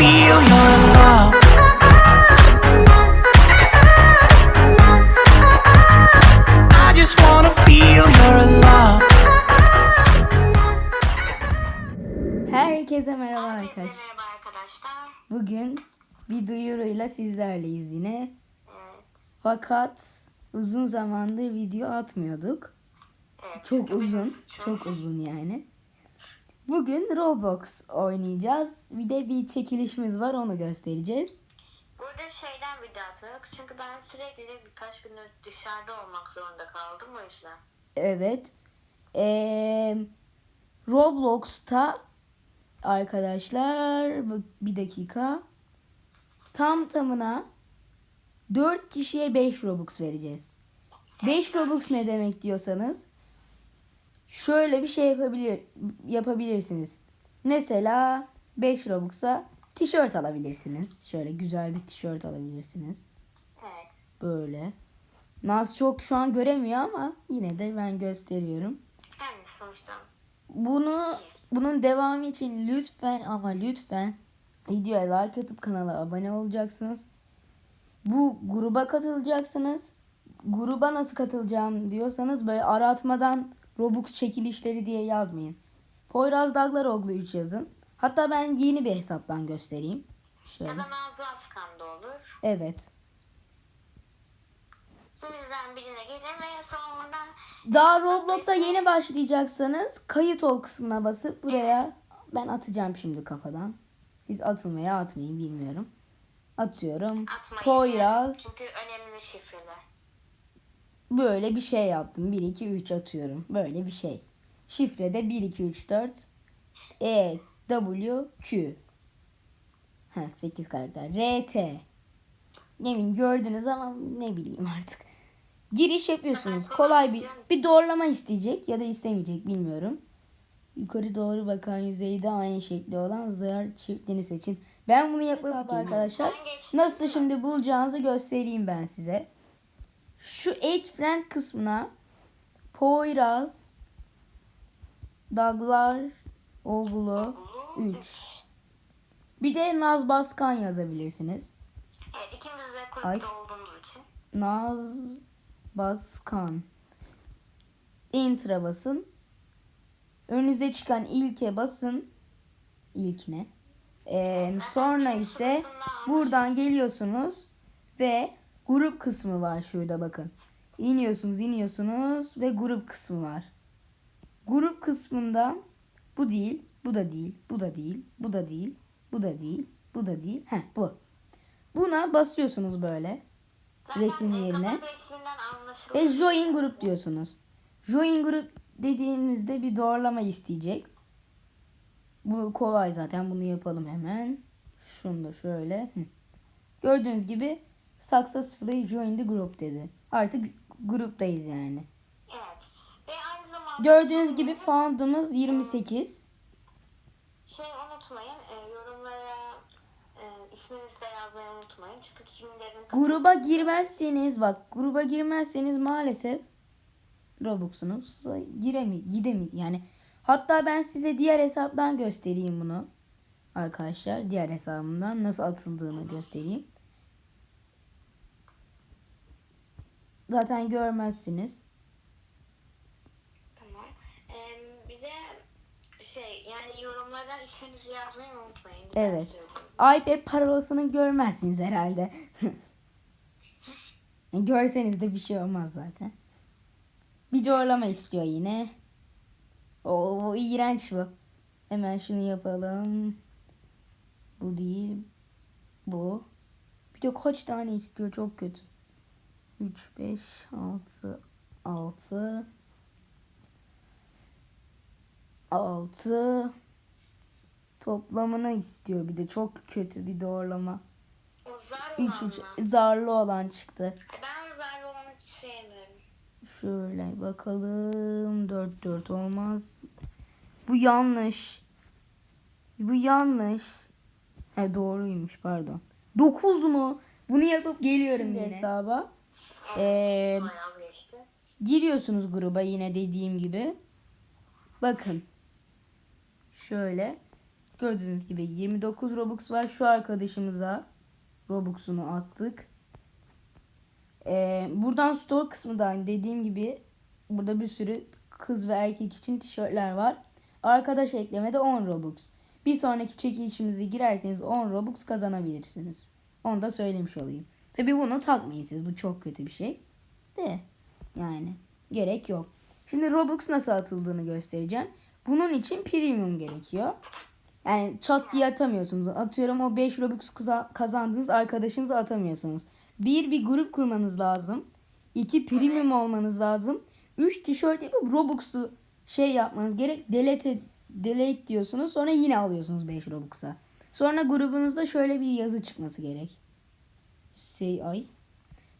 feel your love. I just wanna feel your love. Herkese merhaba arkadaşlar. Merhaba arkadaşlar. Bugün bir duyuruyla sizlerleyiz yine. Evet. Fakat uzun zamandır video atmıyorduk. evet. Çok uzun, çok uzun yani. Bugün Roblox oynayacağız. Bir de bir çekilişimiz var onu göstereceğiz. Burada şeyden video atmıyorduk çünkü ben sürekli birkaç gündür dışarıda olmak zorunda kaldım o yüzden. Evet. Ee, Roblox'ta arkadaşlar bir dakika tam tamına 4 kişiye 5 Robux vereceğiz. 5 Robux ne demek diyorsanız şöyle bir şey yapabilir yapabilirsiniz. Mesela 5 Robux'a tişört alabilirsiniz. Şöyle güzel bir tişört alabilirsiniz. Evet. Böyle. Naz çok şu an göremiyor ama yine de ben gösteriyorum. Yani sonuçta Bunu bunun devamı için lütfen ama lütfen videoya like atıp kanala abone olacaksınız. Bu gruba katılacaksınız. Gruba nasıl katılacağım diyorsanız böyle aratmadan Robux çekilişleri diye yazmayın. Poyraz Daglaroglu 3 yazın. Hatta ben yeni bir hesaptan göstereyim. Şöyle. ya da Nazlı Askan da olur. Evet. Sizden birine gelin ve sonra Daha Roblox'a yeni başlayacaksanız kayıt ol kısmına basıp buraya ben atacağım şimdi kafadan. Siz atın veya atmayın bilmiyorum. Atıyorum. atmayın. Poyraz Çünkü önemli şifreler. Böyle bir şey yaptım. 1 2 3 atıyorum. Böyle bir şey. Şifre de 1 2 3 4 E W Q. Ha 8 karakter. R T. Bileyim gördünüz ama ne bileyim artık. Giriş yapıyorsunuz. Kolay bir bir doğrulama isteyecek ya da istemeyecek bilmiyorum. Yukarı doğru bakan yüzeyde aynı şekli olan zar çiftini seçin. Ben bunu yapıp arkadaşlar nasıl şimdi bulacağınızı göstereyim ben size. Şu Age Friend kısmına Poyraz Daglar Oğlu 3 Bir de Naz Baskan yazabilirsiniz. Evet ikimiz de Ay. kulüpte olduğumuz için. Naz Baskan. Enter'a basın. Önünüze çıkan ilke basın. İlkine. Ee, sonra ise buradan geliyorsunuz ve grup kısmı var şurada bakın. İniyorsunuz iniyorsunuz ve grup kısmı var. Grup kısmında bu değil, bu da değil, bu da değil, bu da değil, bu da değil, bu da değil. Heh bu. Buna basıyorsunuz böyle resim yerine. Ve join group diyorsunuz. Join group dediğimizde bir doğrulama isteyecek. Bu kolay zaten. Bunu yapalım hemen. Şunu da şöyle. Gördüğünüz gibi successfully join the group dedi. Artık gruptayız yani. Evet. Ve aynı zamanda Gördüğünüz gibi found'umuz 28. Şey unutmayın, e, yorumlara e, isminizi de yazmayı unutmayın. Çünkü kimlerin Gruba girmezseniz bak gruba girmezseniz maalesef Robux'unuz giremi gidemi yani hatta ben size diğer hesaptan göstereyim bunu arkadaşlar diğer hesabımdan nasıl atıldığını göstereyim. Zaten görmezsiniz. Tamam. Şey yani yorumlara isminizi yazmayı unutmayın. Bir daha Evet. iPad parolasını görmezsiniz herhalde. Görseniz de bir şey olmaz zaten. Bir zorlama istiyor yine. Oo iğrenç bu. Hemen şunu yapalım. Bu değil. Bu. Bir de kaç tane istiyor çok kötü. 3, 5, 6, 6, 6, Toplamını istiyor bir de çok kötü bir doğrulama. O zar 3 olan 3 mı? zarlı olan çıktı. Ben zar olanı hiç sevmiyorum. Şöyle bakalım 4 4 olmaz. Bu yanlış. Bu yanlış. He doğruymuş pardon. 9 mu? Bunu yapıp geliyorum yine hesaba. Ee, giriyorsunuz gruba yine dediğim gibi. Bakın. Şöyle. Gördüğünüz gibi 29 Robux var. Şu arkadaşımıza Robux'unu attık. Ee, buradan store kısmından dediğim gibi burada bir sürü kız ve erkek için tişörtler var. Arkadaş eklemede 10 Robux. Bir sonraki çekilişimize girerseniz 10 Robux kazanabilirsiniz. Onu da söylemiş olayım. Tabi bunu takmayın. Bu çok kötü bir şey. De yani gerek yok. Şimdi Robux nasıl atıldığını göstereceğim. Bunun için premium gerekiyor. Yani çat diye atamıyorsunuz. Atıyorum o 5 Robux kaza- kazandığınız arkadaşınızı atamıyorsunuz. Bir bir grup kurmanız lazım. İki premium olmanız lazım. Üç tişört yapıp Robux'lu şey yapmanız gerek. Delete, delete diyorsunuz. Sonra yine alıyorsunuz 5 Robux'a. Sonra grubunuzda şöyle bir yazı çıkması gerek. Şey ay.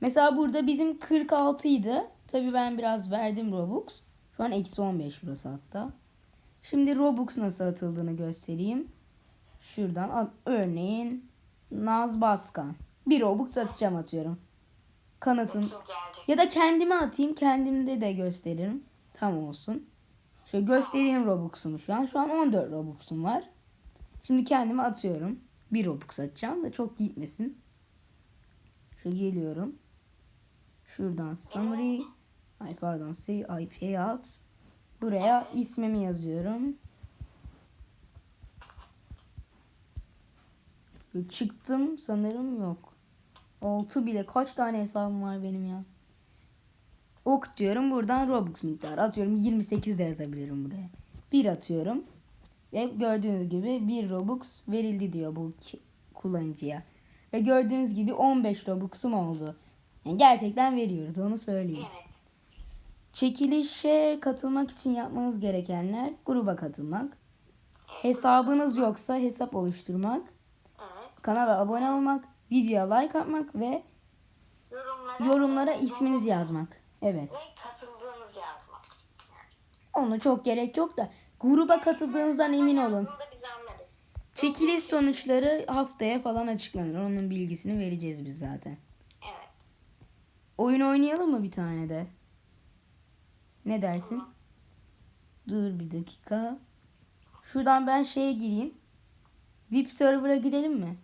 Mesela burada bizim 46 idi. Tabii ben biraz verdim Robux. Şu an eksi 15 burası hatta. Şimdi Robux nasıl atıldığını göstereyim. Şuradan al- örneğin Naz Baskan. Bir Robux atacağım atıyorum. Gelecek? Ya da kendime atayım. Kendimde de gösteririm. Tam olsun. Şöyle göstereyim Robux'umu şu an. Şu an 14 Robux'um var. Şimdi kendime atıyorum. Bir Robux atacağım da çok gitmesin. Şu geliyorum. Şuradan summary. Ay pardon say I pay out. Buraya ismimi yazıyorum. Çıktım sanırım yok. 6 bile kaç tane hesabım var benim ya. Ok diyorum buradan Robux miktarı atıyorum 28 de yazabilirim buraya. 1 atıyorum. Ve gördüğünüz gibi 1 Robux verildi diyor bu kullanıcıya. Ve gördüğünüz gibi 15 Robux'um oldu. Yani gerçekten veriyoruz onu söyleyeyim. Evet. Çekilişe katılmak için yapmanız gerekenler gruba katılmak. Hesabınız yoksa hesap oluşturmak. Evet. Kanala abone olmak. Videoya like atmak ve Yorumlara, yorumlara isminizi yazmak. Evet. Ve katıldığınızı yazmak. Onu çok gerek yok da gruba katıldığınızdan emin olun. Çekiliş sonuçları haftaya falan açıklanır. Onun bilgisini vereceğiz biz zaten. Evet. Oyun oynayalım mı bir tane de? Ne dersin? Dur bir dakika. Şuradan ben şeye gireyim. VIP server'a girelim mi?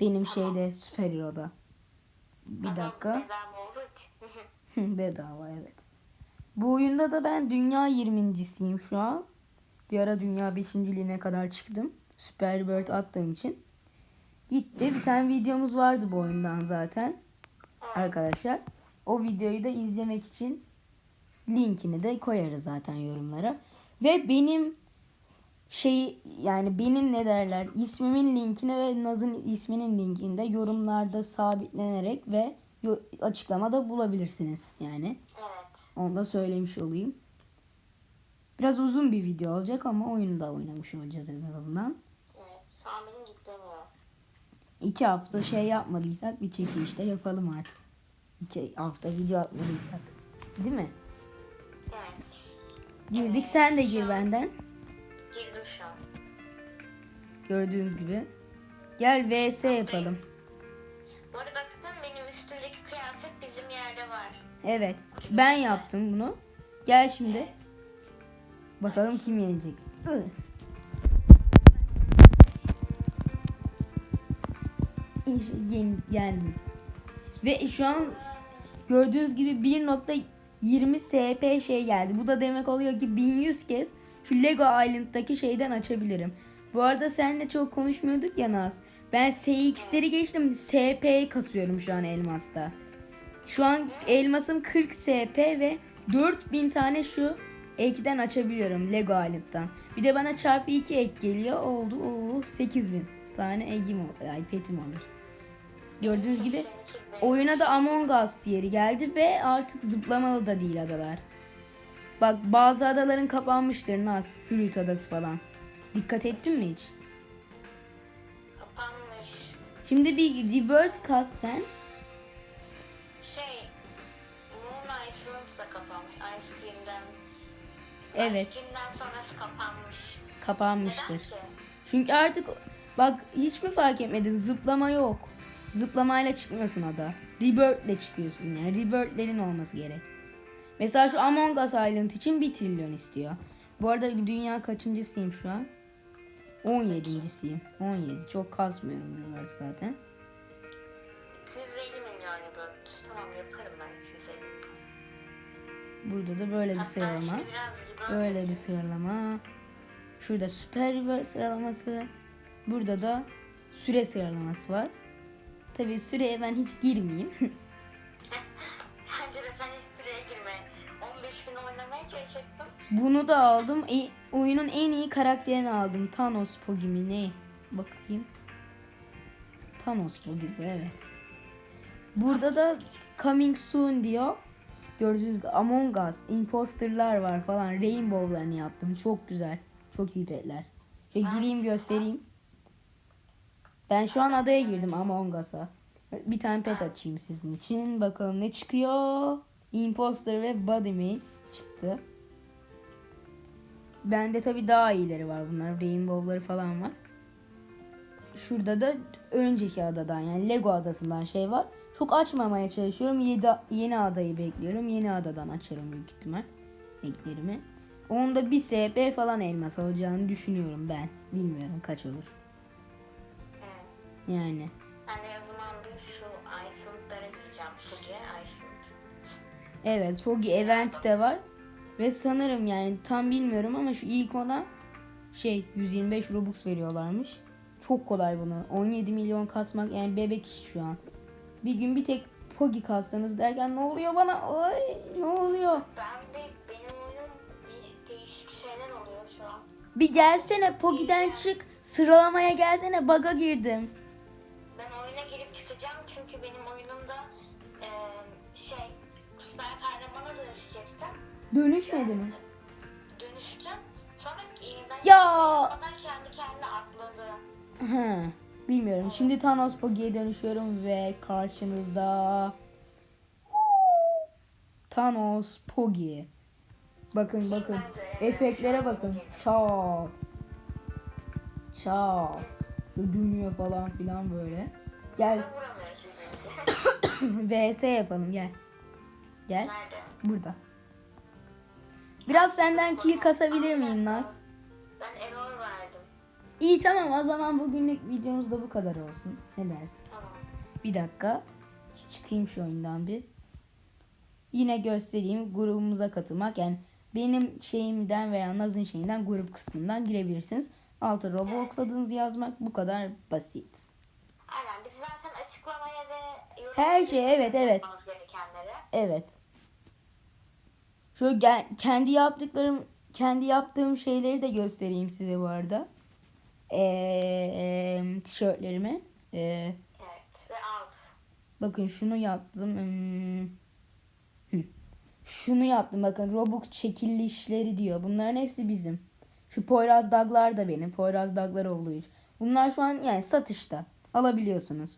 Benim şeyde Süper Hero'da. Bir Ama dakika. Bedava. Bedava evet. Bu oyunda da ben dünya 20.siyim şu an. Bir ara dünya 5.liğine kadar çıktım. Super Bird attığım için. Gitti. Bir tane videomuz vardı bu oyundan zaten. Arkadaşlar. O videoyu da izlemek için linkini de koyarız zaten yorumlara. Ve benim şey yani benim ne derler ismimin linkini ve Naz'ın isminin linkini de yorumlarda sabitlenerek ve açıklamada bulabilirsiniz yani. Evet. Onu da söylemiş olayım. Biraz uzun bir video olacak ama oyunu da oynamış olacağız en azından. Benim yükleniyor. İki hafta şey yapmadıysak bir çekilişte yapalım artık. İki hafta video atmadıysak. Değil mi? Evet. Girdik Evet, sen de şu gir an- benden. Girdim şu an. Gördüğünüz gibi. Gel vs yapalım. Bu arada bakın benim üstümdeki kıyafet bizim yerde var. Evet. Ben yaptım bunu. Gel şimdi. Bakalım kim yenecek. Ih. İşte yen, yendim. Ve şu an gördüğünüz gibi 1.20 SP şey geldi. Bu da demek oluyor ki 1100 kez şu Lego Island'daki şeyden açabilirim. Bu arada seninle çok konuşmuyorduk ya Naz. Ben SX'leri geçtim. SP kasıyorum şu an elmasta. Şu an elmasım 40 SP ve 4000 tane şu ekten açabiliyorum Lego Island'dan. Bir de bana çarpı 2 ek geliyor. Oldu. Oo, 8000 tane egim olur. Ay olur. Gördüğünüz gibi oyuna da Among Us yeri geldi ve artık zıplamalı da değil adalar. Bak bazı adaların kapanmıştır Naz. Flüt adası falan. Dikkat ettin mi hiç? Kapanmış. Şimdi bir Rebirth kas sen. Şey, Moon da kapanmış. Ice Cream'den. Evet. Ice Cream'den sonrası kapanmış. Kapanmıştır. Neden ki? Çünkü artık bak hiç mi fark etmedin zıplama yok. Zıplamayla çıkmıyorsun ada. Rebirth'le çıkıyorsun yani. Rebirth'lerin olması gerek. Mesela şu Among Us Island için 1 trilyon istiyor. Bu arada dünya kaçıncısıyım şu an? 17.siyim. 17. Çok kasmıyorum buralar zaten. 250 milyon robot. Tamam yaparım ben 250. Burada da böyle bir sıralama. Böyle bir sıralama. Şurada süper reverse sıralaması. Burada da süre sıralaması var. Tabi süreye ben hiç girmeyeyim. Bence de sen hiç süreye girme. 15 gün oynamaya çalışacaksın. Bunu da aldım. E, oyunun en iyi karakterini aldım. Thanos Pogi mi ne? Bakayım. Thanos Pogi bu evet. Burada da Coming Soon diyor. Gördüğünüz gibi Among Us, Imposter'lar var falan. Rainbow'larını yaptım. Çok güzel. Çok iyi petler. Şöyle gireyim göstereyim. Ben şu an adaya girdim Among Us'a. Bir tane pet açayım sizin için. Bakalım ne çıkıyor. Imposter ve Bodymates çıktı. Bende tabi daha iyileri var bunlar. Rainbow'ları falan var. Şurada da önceki adadan yani Lego adasından şey var. Çok açmamaya çalışıyorum. Yedi, yeni adayı bekliyorum. Yeni adadan açarım büyük ihtimal eklerimi. Onda bir SP falan elmas olacağını düşünüyorum ben. Bilmiyorum kaç olur. Yani. Ben o zaman bir şu Iceland'lara gideceğim. Fuge Iceland. Evet Pogi Event de var. Ve sanırım yani tam bilmiyorum ama şu ilk ona şey 125 Robux veriyorlarmış. Çok kolay bunu. 17 milyon kasmak yani bebek işi şu an. Bir gün bir tek Pogi kassanız derken ne oluyor bana? Ay ne oluyor? Ben de benim oyunum bir değişik şeyler oluyor şu an. Bir gelsene Pogi'den çık. Sıralamaya gelsene baga girdim. Dönüşmedi mi? Dönüştüm. Sonra ben Ya! Ondan kendi kendine atladı. Hı, bilmiyorum. Şimdi Thanos Pogi'ye dönüşüyorum ve karşınızda Thanos Pogi. Bakın bakın. Efektlere bakın. Çat. Çat. Böyle Dönüyor falan filan böyle. Gel vuramıyoruz birbirimize. VS yapalım gel. Gel. Nerede? Burada. Biraz senden kill kasabilir miyim Naz? Ben error verdim. İyi tamam o zaman bugünlük videomuz da bu kadar olsun. Ne dersin? Tamam. Bir dakika. Çıkayım şu oyundan bir. Yine göstereyim grubumuza katılmak. Yani benim şeyimden veya Naz'ın şeyinden grup kısmından girebilirsiniz. Altta Roblox adınızı yazmak bu kadar basit. Aynen biz zaten açıklamaya ve Her şey, evet, evet. Evet. Şöyle kendi yaptıklarım kendi yaptığım şeyleri de göstereyim size bu arada. Ee, tişörtlerimi. Ee, Evet ve ağız. Bakın şunu yaptım. Hmm. Şunu yaptım bakın Robux çekilişleri diyor. Bunların hepsi bizim. Şu Poyraz Daglar da benim. Poyraz Daglar olduğu için. Bunlar şu an yani satışta. Alabiliyorsunuz.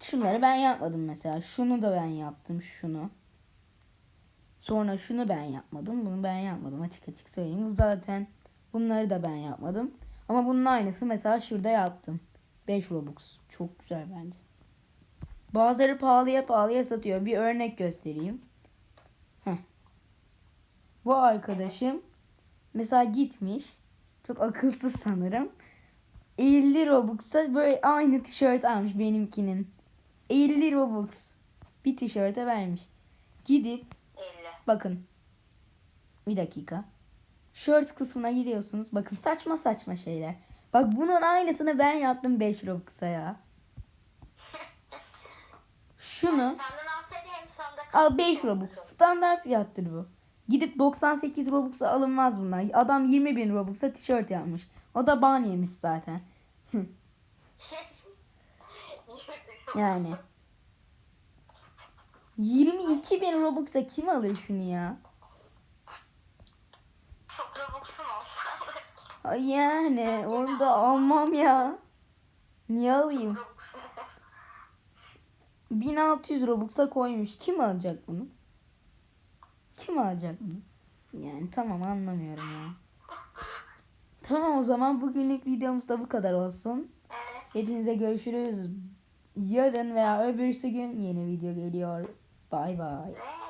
Şunları ben yapmadım mesela. Şunu da ben yaptım. Şunu. Sonra şunu ben yapmadım. Bunu ben yapmadım. Açık açık söyleyeyim. Zaten bunları da ben yapmadım. Ama bunun aynısı mesela şurada yaptım. 5 Robux. Çok güzel bence. Bazıları pahalıya pahalıya satıyor. Bir örnek göstereyim. Heh. Bu arkadaşım mesela gitmiş. Çok akılsız sanırım. 50 Robux'a böyle aynı tişört almış benimkinin. 50 Robux. Bir tişörte vermiş. Gidip 50. bakın. Bir dakika. Shirt kısmına giriyorsunuz. Bakın saçma saçma şeyler. Bak bunun aynısını ben yaptım 5 Robux'a ya. Şunu Al 5 Robux. Standart fiyattır bu. Gidip 98 Robux'a alınmaz bunlar. Adam 20 bin Robux'a tişört yapmış. O da ban yemiş zaten. Yani. 22 bin Robux'a kim alır şunu ya? Çok Robux'un olsa. Yani onu da almam ya. Niye alayım? Robux'un olsa. 1600 Robux'a koymuş. Kim alacak bunu? Kim alacak bunu? Yani tamam anlamıyorum ya. Tamam o zaman bugünlük videomuz da bu kadar olsun. Hepinize görüşürüz. Yarın veya öbürsü gün yeni video geliyor. Bay. Ve